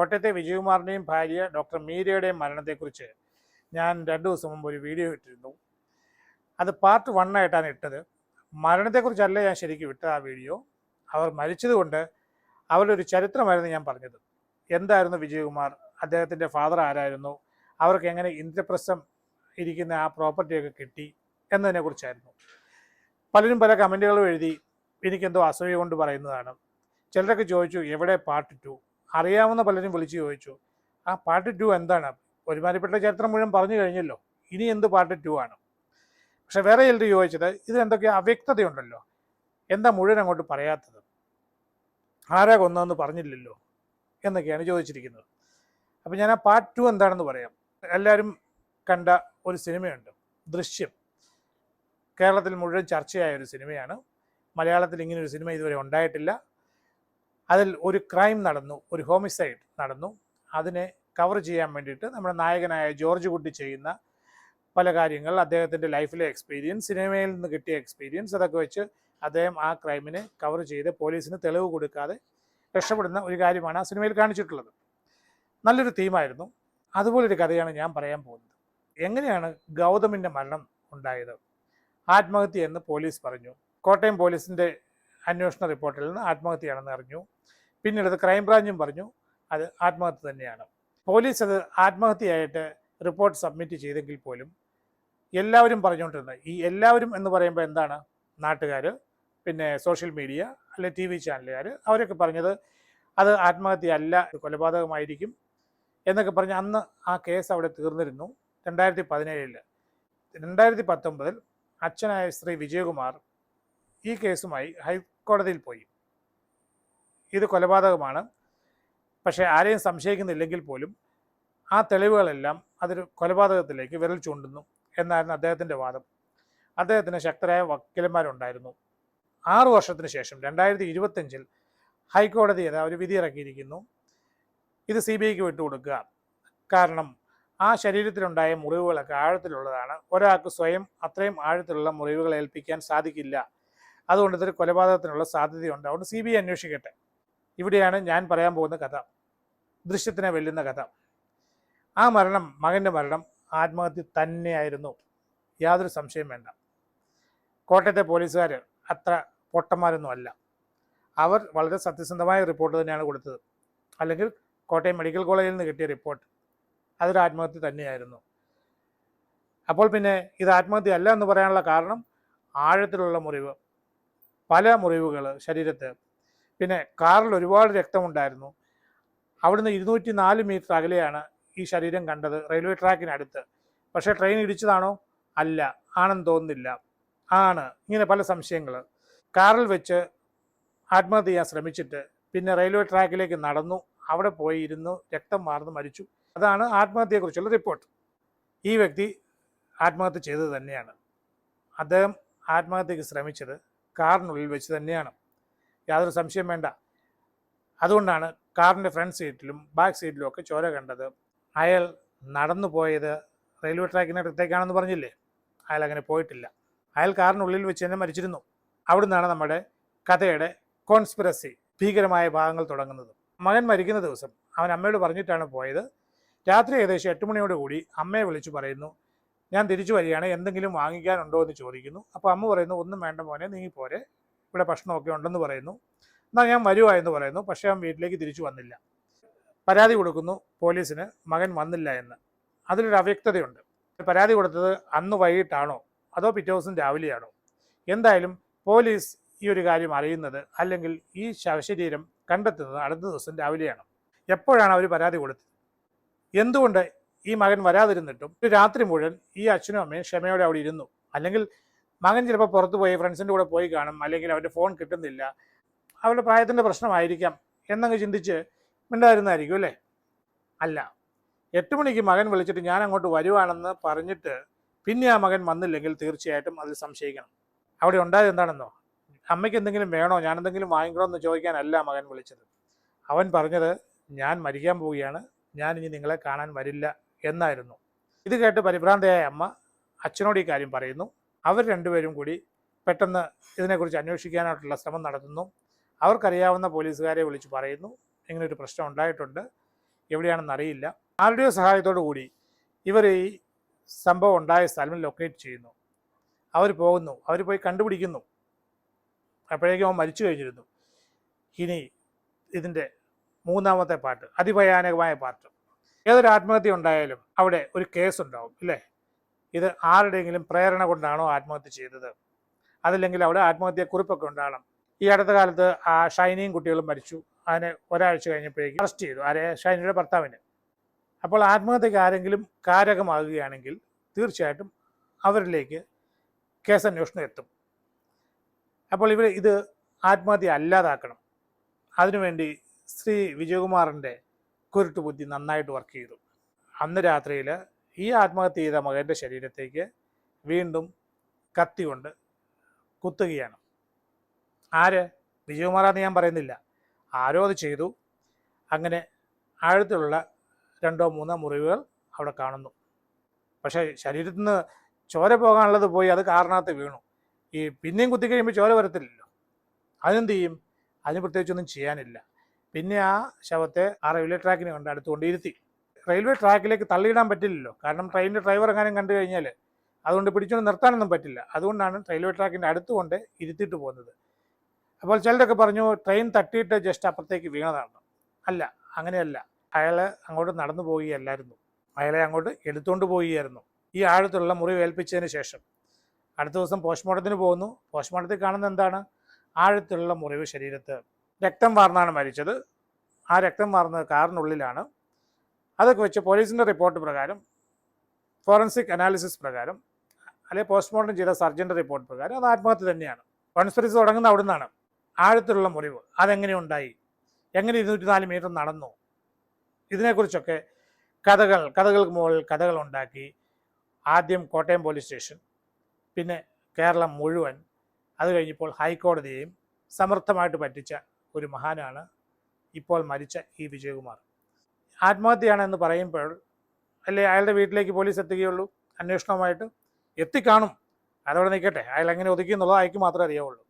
കോട്ടയത്തെ വിജയകുമാറിന്റെയും ഭാര്യ ഡോക്ടർ മീരയുടെയും മരണത്തെക്കുറിച്ച് ഞാൻ രണ്ട് ദിവസം മുമ്പ് ഒരു വീഡിയോ ഇട്ടിരുന്നു. അത് പാർട്ട് വൺ ആയിട്ടാണ് ഇട്ടത്. മരണത്തെക്കുറിച്ചല്ല ഞാൻ ശരിക്കും ഇട്ടത് ആ വീഡിയോ. അവർ മരിച്ചതുകൊണ്ട് അവരുടെ ഒരു ചരിത്രമായിരുന്നു ഞാൻ പറഞ്ഞത്. എന്തായിരുന്നു വിജയകുമാർ? അദ്ദേഹത്തിന്റെ ഫാദർ ആരായിരുന്നു? അവർക്ക് എങ്ങനെ ഇന്ദ്രപ്രസ്ഥം ഇരിക്കുന്ന ആ പ്രോപ്പർട്ടിയൊക്കെ കിട്ടി എന്നതിനെക്കുറിച്ചായിരുന്നു. പലരും പല കമന്റുകളും എഴുതി എനിക്കെന്തോ അസൂയ കൊണ്ട് പറയുന്നതാണ്. ചിലരൊക്കെ ചോദിച്ചു എവിടെ പാർട്ട് അറിയാവുന്ന പലരും വിളിച്ചു ചോദിച്ചു ആ പാർട്ട് ടു എന്താണ്? ഒരുമാതിരിപ്പെട്ട ചരിത്രം മുഴുവൻ പറഞ്ഞു കഴിഞ്ഞല്ലോ ഇനി എന്ത് പാർട്ട് ടു ആണ്? പക്ഷെ വേറെ ചിലർ ചോദിച്ചത് ഇത് എന്തൊക്കെയോ അവ്യക്തതയുണ്ടല്ലോ? എന്താ മുഴുവൻ അങ്ങോട്ട് പറയാത്തത്? ആരാ കൊന്നതെന്ന് പറഞ്ഞില്ലല്ലോ? എന്നൊക്കെയാണ് ചോദിച്ചിരിക്കുന്നത്. അപ്പം ഞാൻ ആ പാർട്ട് ടു എന്താണെന്ന് പറയാം. എല്ലാവരും കണ്ട ഒരു സിനിമയുണ്ട് ദൃശ്യം. കേരളത്തിൽ മുഴുവൻ ചർച്ചയായ ഒരു സിനിമയാണ്. മലയാളത്തിൽ ഇങ്ങനെ ഒരു സിനിമ ഇതുവരെ ഉണ്ടായിട്ടില്ല. അതിൽ ഒരു ക്രൈം നടന്നു ഒരു ഹോമിസൈഡ് നടന്നു. അതിനെ കവർ ചെയ്യാൻ വേണ്ടിയിട്ട് നമ്മുടെ നായകനായ ജോർജ് കുട്ടി ചെയ്യുന്ന പല കാര്യങ്ങൾ അദ്ദേഹത്തിന്റെ ലൈഫിലെ എക്സ്പീരിയൻസ് സിനിമയിൽ നിന്ന് കിട്ടിയ എക്സ്പീരിയൻസ് അതൊക്കെ വെച്ച് അദ്ദേഹം ആ ക്രൈമിനെ കവർ ചെയ്ത് പോലീസിന് തെളിവ് കൊടുക്കാതെ രക്ഷപ്പെടുന്ന ഒരു കാര്യമാണ് ആ സിനിമയിൽ കാണിച്ചിട്ടുള്ളത്. നല്ലൊരു തീമായിരുന്നു അതുപോലൊരു കഥയാണ് ഞാൻ പറയാൻ പോകുന്നത്. എങ്ങനെയാണ് ഗൗതമിന്റെ മരണം ഉണ്ടായത്? ആത്മഹത്യ എന്ന് പോലീസ് പറഞ്ഞു. കോട്ടയം പോലീസിന്റെ അന്വേഷണ റിപ്പോർട്ടിൽ നിന്ന് ആത്മഹത്യയാണെന്ന് അറിഞ്ഞു. പിന്നീട് അത് ക്രൈംബ്രാഞ്ചും പറഞ്ഞു അത് ആത്മഹത്യ തന്നെയാണ്. പോലീസ് അത് ആത്മഹത്യയായിട്ട് റിപ്പോർട്ട് സബ്മിറ്റ് ചെയ്തെങ്കിൽ പോലും എല്ലാവരും പറഞ്ഞുകൊണ്ടിരുന്നത് ഈ എല്ലാവരും എന്ന് പറയുമ്പോൾ എന്താണ്? നാട്ടുകാർ പിന്നെ സോഷ്യൽ മീഡിയ അല്ലെ ടി വി ചാനലുകാർ അവരൊക്കെ പറഞ്ഞത് അത് ആത്മഹത്യ അല്ല കൊലപാതകമായിരിക്കും എന്നൊക്കെ പറഞ്ഞ് അന്ന് ആ കേസ് അവിടെ തീർന്നിരുന്നു രണ്ടായിരത്തി പതിനേഴിൽ രണ്ടായിരത്തി പത്തൊമ്പതിൽ അച്ഛനായ ശ്രീ വിജയകുമാർ ഈ കേസുമായി ഹൈക്കോടതിയിൽ പോയി. ഇത് കൊലപാതകമാണ്. പക്ഷേ ആരെയും സംശയിക്കുന്നില്ലെങ്കിൽ പോലും ആ തെളിവുകളെല്ലാം അതൊരു കൊലപാതകത്തിലേക്ക് വിരൽ ചൂണ്ടുന്നു എന്നായിരുന്നു അദ്ദേഹത്തിന്റെ വാദം. അദ്ദേഹത്തിന് ശക്തരായ വക്കീലന്മാരുണ്ടായിരുന്നു. ആറു വർഷത്തിന് ശേഷം രണ്ടായിരത്തി ഇരുപത്തഞ്ചിൽ ഹൈക്കോടതി ഏതാ ഒരു വിധി ഇറക്കിയിരിക്കുന്നു ഇത് സി ബി ഐക്ക് വിട്ടുകൊടുക്കുക. കാരണം ആ ശരീരത്തിലുണ്ടായ മുറിവുകളൊക്കെ ആഴത്തിലുള്ളതാണ്. ഒരാൾക്ക് സ്വയം അത്രയും ആഴത്തിലുള്ള മുറിവുകൾ ഏൽപ്പിക്കാൻ സാധിക്കില്ല. അതുകൊണ്ട് ഇതൊരു കൊലപാതകത്തിനുള്ള സാധ്യതയുണ്ട്. അതുകൊണ്ട് സി ബി ഐ അന്വേഷിക്കട്ടെ. ഇവിടെയാണ് ഞാൻ പറയാൻ പോകുന്ന കഥ. ദൃശ്യത്തിനെ വെല്ലുന്ന കഥ. ആ മരണം മകന്റെ മരണം ആത്മഹത്യ തന്നെയായിരുന്നു. യാതൊരു സംശയം വേണ്ട. കോട്ടയത്തെ പോലീസുകാർ അത്ര പൊട്ടന്മാരൊന്നും അല്ല. അവർ വളരെ സത്യസന്ധമായ റിപ്പോർട്ട് തന്നെയാണ് കൊടുത്തത്. അല്ലെങ്കിൽ കോട്ടയം മെഡിക്കൽ കോളേജിൽ നിന്ന് കിട്ടിയ റിപ്പോർട്ട്. അതൊരു ആത്മഹത്യ തന്നെയായിരുന്നു. അപ്പോൾ പിന്നെ ഇത് ആത്മഹത്യ അല്ല എന്ന് പറയാനുള്ള കാരണം ആഴത്തിലുള്ള മുറിവ്. പല മുറിവുകൾ ശരീരത്ത് പിന്നെ കാറിൽ ഒരുപാട് രക്തമുണ്ടായിരുന്നു. അവിടുന്ന് ഇരുന്നൂറ്റി നാല് മീറ്റർ അകലെയാണ് ഈ ശരീരം കണ്ടത് റെയിൽവേ ട്രാക്കിനടുത്ത്. പക്ഷേ ട്രെയിൻ ഇടിച്ചതാണോ? അല്ല ആണെന്ന് തോന്നുന്നില്ല. ആണ് ഇങ്ങനെ പല സംശയങ്ങൾ. കാറിൽ വെച്ച് ആത്മഹത്യ ചെയ്യാൻ ശ്രമിച്ചിട്ട് പിന്നെ റെയിൽവേ ട്രാക്കിലേക്ക് നടന്നു. അവിടെ പോയി ഇരുന്നു രക്തം മാർന്ന് മരിച്ചു. അതാണ് ആത്മഹത്യയെക്കുറിച്ചുള്ള റിപ്പോർട്ട്. ഈ വ്യക്തി ആത്മഹത്യ ചെയ്തത് തന്നെയാണ്. അദ്ദേഹം ആത്മഹത്യക്ക് ശ്രമിച്ചത് കാറിനുള്ളിൽ വെച്ച് തന്നെയാണ്. യാതൊരു സംശയം വേണ്ട. അതുകൊണ്ടാണ് കാറിന്റെ ഫ്രണ്ട് സീറ്റിലും ബാക്ക് സീറ്റിലും ഒക്കെ ചോര കണ്ടത്. അയാൾ നടന്നു പോയത് റെയിൽവേ ട്രാക്കിനടുത്തേക്കാണെന്ന് പറഞ്ഞില്ലേ? അയാൾ അങ്ങനെ പോയിട്ടില്ല. അയാൾ കാറിനുള്ളിൽ വെച്ച് തന്നെ മരിച്ചിരുന്നു. അവിടുന്നാണ് നമ്മുടെ കഥയുടെ കോൺസ്പിറസി ഭീകരമായ ഭാഗങ്ങൾ തുടങ്ങുന്നത്. മകൻ മരിക്കുന്ന ദിവസം അവൻ അമ്മയോട് പറഞ്ഞിട്ടാണ് പോയത്. രാത്രി ഏകദേശം എട്ട് മണിയോട് കൂടി അമ്മയെ വിളിച്ചു പറയുന്നു ഞാൻ തിരിച്ചു വരികയാണ്. എന്തെങ്കിലും വാങ്ങിക്കാനുണ്ടോ? എന്ന് ചോദിക്കുന്നു. അപ്പോൾ അമ്മ പറയുന്നു ഒന്നും വേണ്ട മോനെ നീ പോരെ. ഇവിടെ ഭക്ഷണമൊക്കെ ഉണ്ടെന്ന് പറയുന്നു. എന്നാൽ ഞാൻ വരുവാ എന്ന് പറയുന്നു. പക്ഷേ അവൻ വീട്ടിലേക്ക് തിരിച്ചു വന്നില്ല. പരാതി കൊടുക്കുന്നു പോലീസിന്. മകൻ വന്നില്ല എന്ന്. അതിലൊരു അവ്യക്തതയുണ്ട്. പരാതി കൊടുത്തത് അന്ന് വൈകിട്ടാണോ? അതോ പിറ്റേ ദിവസം രാവിലെയാണോ? എന്തായാലും പോലീസ് ഈ ഒരു കാര്യം അറിയുന്നത് അല്ലെങ്കിൽ ഈ ശവശരീരം കണ്ടെത്തുന്നത് അടുത്ത ദിവസം രാവിലെയാണ്. എപ്പോഴാണ് അവർ പരാതി കൊടുത്തത്? എന്തുകൊണ്ട് ഈ മകൻ വരാതിരുന്നിട്ടും രാത്രി മുഴുവൻ ഈ അച്ഛനും അമ്മയും ക്ഷമയോടെ അവിടെ ഇരുന്നു? അല്ലെങ്കിൽ മകൻ ചിലപ്പോൾ പുറത്ത് പോയി ഫ്രണ്ട്സിന്റെ കൂടെ പോയി കാണും അല്ലെങ്കിൽ അവന്റെ ഫോൺ കിട്ടുന്നില്ല. അവരുടെ പ്രായത്തിന്റെ പ്രശ്നമായിരിക്കാം എന്നങ്ങ് ചിന്തിച്ച് മിണ്ടായിരുന്നായിരിക്കും അല്ലേ? അല്ല. എട്ട് മണിക്ക് മകൻ വിളിച്ചിട്ട് ഞാൻ അങ്ങോട്ട് വരുവാണെന്ന് പറഞ്ഞിട്ട് പിന്നെ ആ മകൻ വന്നില്ലെങ്കിൽ തീർച്ചയായിട്ടും അതിൽ സംശയിക്കണം. അവിടെ ഉണ്ടായത് എന്താണെന്നോ? അമ്മയ്ക്ക് എന്തെങ്കിലും വേണോ? ഞാൻ എന്തെങ്കിലും വാങ്ങിക്കണോ എന്ന് ചോദിക്കാനല്ല മകൻ വിളിച്ചത്. അവൻ പറഞ്ഞത് ഞാൻ മരിക്കാൻ പോവുകയാണ്. ഞാൻ ഇനി നിങ്ങളെ കാണാൻ വരില്ല എന്നായിരുന്നു. ഇത് കേട്ട് പരിഭ്രാന്തയായ അമ്മ അച്ഛനോട് ഈ കാര്യം പറയുന്നു. അവർ രണ്ടുപേരും കൂടി പെട്ടെന്ന് ഇതിനെക്കുറിച്ച് അന്വേഷിക്കാനായിട്ടുള്ള ശ്രമം നടത്തുന്നു. അവർക്കറിയാവുന്ന പോലീസുകാരെ വിളിച്ച് പറയുന്നു. ഇങ്ങനെ ഒരു പ്രശ്നം ഉണ്ടായിട്ടുണ്ട്. എവിടെയാണെന്ന് അറിയില്ല. ആരുടെയോ സഹായത്തോടു കൂടി ഇവർ ഈ സംഭവം ഉണ്ടായ സ്ഥലം ലൊക്കേറ്റ് ചെയ്യുന്നു. അവർ പോകുന്നു. അവർ പോയി കണ്ടുപിടിക്കുന്നു. അപ്പോഴേക്കും അവൻ മരിച്ചു കഴിഞ്ഞിരുന്നു. ഇനി ഇതിന്റെ മൂന്നാമത്തെ പാട്ട് അതിഭയാനകമായ പാട്ട്. ഏതൊരു ആത്മഹത്യ ഉണ്ടായാലും അവിടെ ഒരു കേസ് ഉണ്ടാവും ഇല്ലേ? ഇത് ആരുടെയെങ്കിലും പ്രേരണ കൊണ്ടാണോ ആത്മഹത്യ ചെയ്തത്? അതല്ലെങ്കിൽ അവിടെ ആത്മഹത്യ കുറിപ്പൊക്കെ ഉണ്ടാകണം. ഈ അടുത്ത കാലത്ത് ആ ഷൈനിയും കുട്ടികളും മരിച്ചു. അതിന് ഒരാഴ്ച കഴിഞ്ഞപ്പോഴേക്കും അറസ്റ്റ് ചെയ്തു. ആരെ? ഷൈനിയുടെ ഭർത്താവിന്. അപ്പോൾ ആത്മഹത്യക്ക് ആരെങ്കിലും കാരകമാകുകയാണെങ്കിൽ തീർച്ചയായിട്ടും അവരിലേക്ക് കേസന്വേഷണം എത്തും. അപ്പോൾ ഇവർ ഇത് ആത്മഹത്യ അല്ലാതാക്കണം. അതിനുവേണ്ടി ശ്രീ വിജയകുമാറിന്റെ കുരുട്ടുബുദ്ധി നന്നായിട്ട് വർക്ക് ചെയ്തു. അന്ന് രാത്രിയിൽ ഈ ആത്മഹത്യ ചെയ്ത മകന്റെ ശരീരത്തേക്ക് വീണ്ടും കത്തി കൊണ്ട് കുത്തുകയാണ്. ആര്? വിജയകുമാറാന്ന് ഞാൻ പറയുന്നില്ല. ആരോ അത് ചെയ്തു. അങ്ങനെ ആഴത്തിലുള്ള രണ്ടോ മൂന്നോ മുറിവുകൾ അവിടെ കാണുന്നു. പക്ഷേ ശരീരത്തിൽ നിന്ന് ചോര പോകാനുള്ളത് പോയി അത് കാരണത്ത് വീണു. ഈ പിന്നെയും കുത്തി കഴിയുമ്പോൾ ചോര വരത്തില്ലല്ലോ. അതിനെന്ത് ചെയ്യും? അതിന് പ്രത്യേകിച്ചൊന്നും ചെയ്യാനില്ല. പിന്നെ ആ ശവത്തെ ആ റെയിൽവേ ട്രാക്കിന് കണ്ട് അടുത്തുകൊണ്ട് ഇരുത്തി. റെയിൽവേ ട്രാക്കിലേക്ക് തള്ളിയിടാൻ പറ്റില്ലല്ലോ. കാരണം ട്രെയിനിന്റെ ഡ്രൈവർ എങ്ങാനും കണ്ടു കഴിഞ്ഞാൽ അതുകൊണ്ട് പിടിച്ചുകൊണ്ട് നിർത്താനൊന്നും പറ്റില്ല. അതുകൊണ്ടാണ് റെയിൽവേ ട്രാക്കിന്റെ അടുത്ത് കൊണ്ട് ഇരുത്തിയിട്ട് പോകുന്നത്. അപ്പോൾ ചിലരൊക്കെ പറഞ്ഞു ട്രെയിൻ തട്ടിയിട്ട് ജസ്റ്റ് അപ്പുറത്തേക്ക് വീണതാണ്. അല്ല അങ്ങനെയല്ല. അയാൾ അങ്ങോട്ട് നടന്നു പോവുകയല്ലായിരുന്നു. അയാളെ അങ്ങോട്ട് എടുത്തുകൊണ്ട് പോവുകയായിരുന്നു. ഈ ആഴത്തുള്ള മുറിവ് ഏൽപ്പിച്ചതിന് ശേഷം. അടുത്ത ദിവസം പോസ്റ്റ്മോർട്ടത്തിന് പോകുന്നു. പോസ്റ്റ്മോർട്ടത്തിൽ കാണുന്ന എന്താണ്? ആഴത്തിലുള്ള മുറിവ് ശരീരത്ത് രക്തം വാർന്നാണ് മരിച്ചത്. ആ രക്തം വാർന്നത് കാറിനുള്ളിലാണ്. അതൊക്കെ വെച്ച് പോലീസിന്റെ റിപ്പോർട്ട് പ്രകാരം ഫോറൻസിക് അനാലിസിസ് പ്രകാരം അല്ലെങ്കിൽ പോസ്റ്റ്മോർട്ടം ചെയ്ത സർജന്റെ റിപ്പോർട്ട് പ്രകാരം അത് ആത്മഹത്യ തന്നെയാണ്. കോൺസ്പിറസി തുടങ്ങുന്ന അവിടെ നിന്നാണ് ആഴത്തിലുള്ള മുറിവ്. അതെങ്ങനെ ഉണ്ടായി? എങ്ങനെ ഇരുന്നൂറ്റി നാല് മീറ്റർ നടന്നു? ഇതിനെക്കുറിച്ചൊക്കെ കഥകൾ കഥകൾക്ക് മുകളിൽ കഥകൾ ഉണ്ടാക്കി ആദ്യം കോട്ടയം പോലീസ് സ്റ്റേഷൻ പിന്നെ കേരളം മുഴുവൻ അത് കഴിഞ്ഞപ്പോൾ ഹൈക്കോടതിയെയും സമർത്ഥമായിട്ട് പറ്റിച്ച ഒരു മഹാനാണ് ഇപ്പോൾ മരിച്ച ഈ വിജയകുമാർ. ആത്മഹത്യയാണെന്ന് പറയുമ്പോൾ അല്ലെ അയാളുടെ വീട്ടിലേക്ക് പോലീസ് എത്തുകയുള്ളൂ അന്വേഷണവുമായിട്ട് എത്തിക്കാണും. അതവിടെ നിൽക്കട്ടെ. അയാൾ എങ്ങനെ ഒതുക്കി എന്നുള്ളത് അയാൾക്ക് മാത്രമേ അറിയാവുള്ളൂ.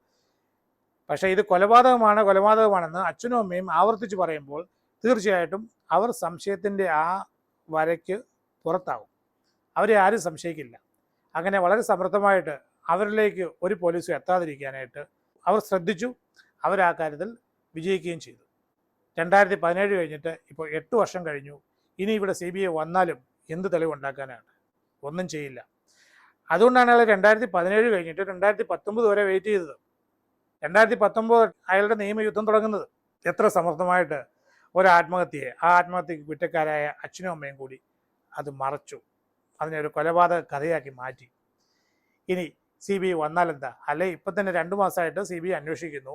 പക്ഷേ ഇത് കൊലപാതകമാണ് കൊലപാതകമാണെന്ന് അച്ഛനും അമ്മയും ആവർത്തിച്ച് പറയുമ്പോൾ തീർച്ചയായിട്ടും അവർ സംശയത്തിന്റെ ആ വരയ്ക്ക് പുറത്താവും. അവരെ ആരും സംശയിക്കില്ല. അങ്ങനെ വളരെ സമർത്ഥമായിട്ട് അവരിലേക്ക് ഒരു പോലീസും എത്താതിരിക്കാനായിട്ട് അവർ ശ്രദ്ധിച്ചു. അവർ ആ കാര്യത്തിൽ വിജയിക്കുകയും ചെയ്തു. രണ്ടായിരത്തി പതിനേഴ് കഴിഞ്ഞിട്ട് ഇപ്പോൾ എട്ട് വർഷം കഴിഞ്ഞു. ഇനി ഇവിടെ സി ബി ഐ വന്നാലും എന്ത് തെളിവുണ്ടാക്കാനാണ്? ഒന്നും ചെയ്യില്ല. അതുകൊണ്ടാണ് അയാൾ രണ്ടായിരത്തി പതിനേഴ് കഴിഞ്ഞിട്ട് രണ്ടായിരത്തി പത്തൊമ്പത് വരെ വെയിറ്റ് ചെയ്തത്. രണ്ടായിരത്തി പത്തൊമ്പത് അയാളുടെ നിയമയുദ്ധം തുടങ്ങുന്നത്. എത്ര സമർത്ഥമായിട്ട് ഒരു ആത്മഹത്യയെ ആ ആത്മഹത്യക്ക് കുറ്റക്കാരായ അച്ഛനും അമ്മയും കൂടി അത് മറച്ചു. അതിനെ ഒരു കൊലപാതക കഥയാക്കി മാറ്റി. ഇനി സി ബി ഐ വന്നാലെന്താ അല്ലെ ഇപ്പം തന്നെ രണ്ട് മാസമായിട്ട് സി ബി ഐ അന്വേഷിക്കുന്നു.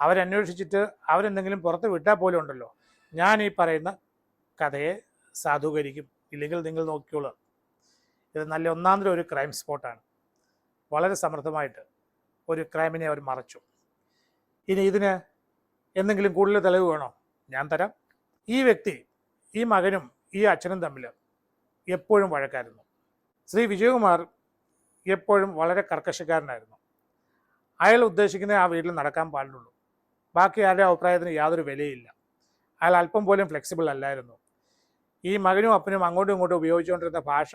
അവരന്വേഷിച്ചിട്ട് അവരെന്തെങ്കിലും പുറത്ത് വിട്ടാൽ പോലും ഉണ്ടല്ലോ. ഞാൻ ഈ പറയുന്ന കഥയെ സാധൂകരിക്കും. ഇല്ലെങ്കിൽ നിങ്ങൾ നോക്കിയോളൂ ഇത് നല്ല ഒന്നാന്തരം ഒരു ക്രൈം സ്പോട്ടാണ് വളരെ സമർത്ഥമായിട്ട് ഒരു ക്രൈമിനെ അവർ മറച്ചു. ഇനി ഇതിന് എന്തെങ്കിലും കൂടുതൽ തെളിവ് വേണോ? ഞാൻ തരാം. ഈ വ്യക്തി ഈ മകനും ഈ അച്ഛനും തമ്മിൽ എപ്പോഴും വഴക്കായിരുന്നു. ശ്രീ വിജയകുമാർ എപ്പോഴും വളരെ കർക്കശക്കാരനായിരുന്നു. അയാൾ ഉദ്ദേശിക്കുന്ന ആ വീട്ടിൽ നടക്കാൻ പാടുള്ളൂ. ബാക്കി ആരുടെ അഭിപ്രായത്തിന് യാതൊരു വിലയില്ല. അയാൾ അല്പം പോലും ഫ്ലെക്സിബിൾ അല്ലായിരുന്നു. ഈ മകനും അപ്പനും അങ്ങോട്ടും ഇങ്ങോട്ടും ഉപയോഗിച്ചുകൊണ്ടിരുന്ന ഭാഷ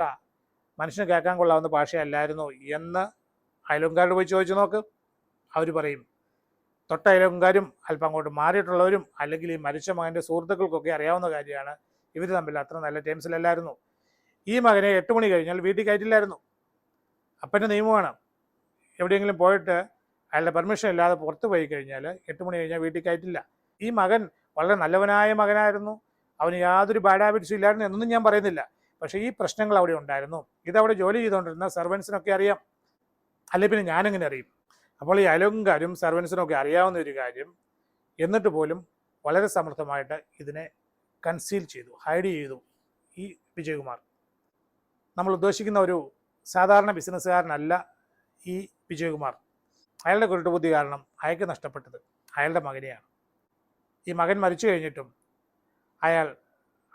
മനുഷ്യന് കേൾക്കാൻ കൊള്ളാവുന്ന ഭാഷയല്ലായിരുന്നു എന്ന് അയലുംകാരോട് പോയി ചോദിച്ചു നോക്ക്. അവർ പറയും തൊട്ട അയലുംകാരും അല്പം അങ്ങോട്ട് മാറിയിട്ടുള്ളവരും അല്ലെങ്കിൽ ഈ മരിച്ച മകന്റെ സുഹൃത്തുക്കൾക്കൊക്കെ അറിയാവുന്ന കാര്യമാണ്. ഇവർ തമ്മിൽ അത്ര നല്ല ടേംസിലല്ലായിരുന്നു ഈ മകനെ എട്ട് മണി കഴിഞ്ഞാൽ വീട്ടിൽ കയറ്റില്ലായിരുന്നു. അപ്പന്റെ നിയമമാണ്. എവിടെയെങ്കിലും പോയിട്ട് അയാളുടെ പെർമിഷൻ ഇല്ലാതെ പുറത്ത് പോയി കഴിഞ്ഞാൽ എട്ട് മണി കഴിഞ്ഞാൽ വീട്ടിൽ കയറ്റില്ല. ഈ മകൻ വളരെ നല്ലവനായ മകനായിരുന്നു. അവന് യാതൊരു ബാഡ് ഹാബിറ്റ്സും ഇല്ലായിരുന്നു എന്നൊന്നും ഞാൻ പറയുന്നില്ല. പക്ഷേ ഈ പ്രശ്നങ്ങൾ അവിടെ ഉണ്ടായിരുന്നു. ഇതവിടെ ജോലി ചെയ്തുകൊണ്ടിരുന്ന സർവൻസിനൊക്കെ അറിയാം. അല്ലെ പിന്നെ ഞാനെങ്ങനെ അറിയും? അപ്പോൾ ഈ അലങ്കാരും സർവൻസിനൊക്കെ അറിയാവുന്ന ഒരു കാര്യം എന്നിട്ട് പോലും വളരെ സമർത്ഥമായിട്ട് ഇതിനെ കൺസീൽ ചെയ്തു ഹൈഡ് ചെയ്തു ഈ വിജയകുമാർ. നമ്മൾ ഉദ്ദേശിക്കുന്ന ഒരു സാധാരണ ബിസിനസ്സുകാരനല്ല ഈ വിജയകുമാർ. അയാളുടെ കുരുട്ടുബുദ്ധി കാരണം അയാൾക്ക് നഷ്ടപ്പെട്ടത്. അയാളുടെ മകനെയാണ്. ഈ മകൻ മരിച്ചു കഴിഞ്ഞിട്ടും അയാൾ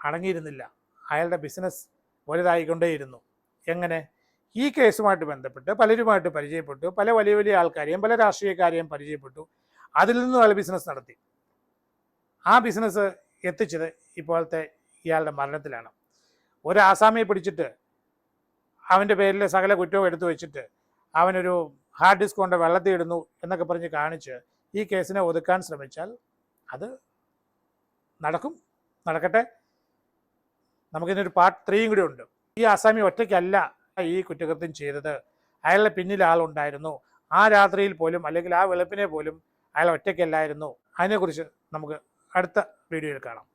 അടങ്ങിയിരുന്നില്ല. അയാളുടെ ബിസിനസ് വലുതായിക്കൊണ്ടേയിരുന്നു. എങ്ങനെ? ഈ കേസുമായിട്ട് ബന്ധപ്പെട്ട് പലരുമായിട്ട് പരിചയപ്പെട്ടു പല വലിയ വലിയ ആൾക്കാരെയും പല രാഷ്ട്രീയക്കാരെയും പരിചയപ്പെട്ടു. അതിൽ നിന്നും അയാൾ ബിസിനസ് നടത്തി. ആ ബിസിനസ് എത്തിച്ചത് ഇപ്പോഴത്തെ ഇയാളുടെ മരണത്തിലാണ്. ഒരു ആസാമിയെ പിടിച്ചിട്ട് അവന്റെ പേരിൽ സകല കുറ്റവും എടുത്തു വെച്ചിട്ട് അവനൊരു ഹാർഡ് ഡിസ്ക് കൊണ്ട് വെള്ളത്തിൽ ഇടുന്നു എന്നൊക്കെ പറഞ്ഞ് കാണിച്ച് ഈ കേസിനെ ഒതുക്കാൻ ശ്രമിച്ചാൽ അത് നടക്കും നടക്കട്ടെ. നമുക്കിതിനൊരു പാർട്ട് ത്രീയും കൂടി ഉണ്ട്. ഈ ആസാമി ഒറ്റയ്ക്കല്ല ഈ കുറ്റകൃത്യം ചെയ്തത്. അയാളുടെ പിന്നിൽ ആളുണ്ടായിരുന്നു. ആ രാത്രിയിൽ പോലും അല്ലെങ്കിൽ ആ വെളുപ്പിനെ പോലും അയാൾ ഒറ്റയ്ക്കല്ലായിരുന്നു. അതിനെക്കുറിച്ച് നമുക്ക് അടുത്ത വീഡിയോയിൽ കാണാം.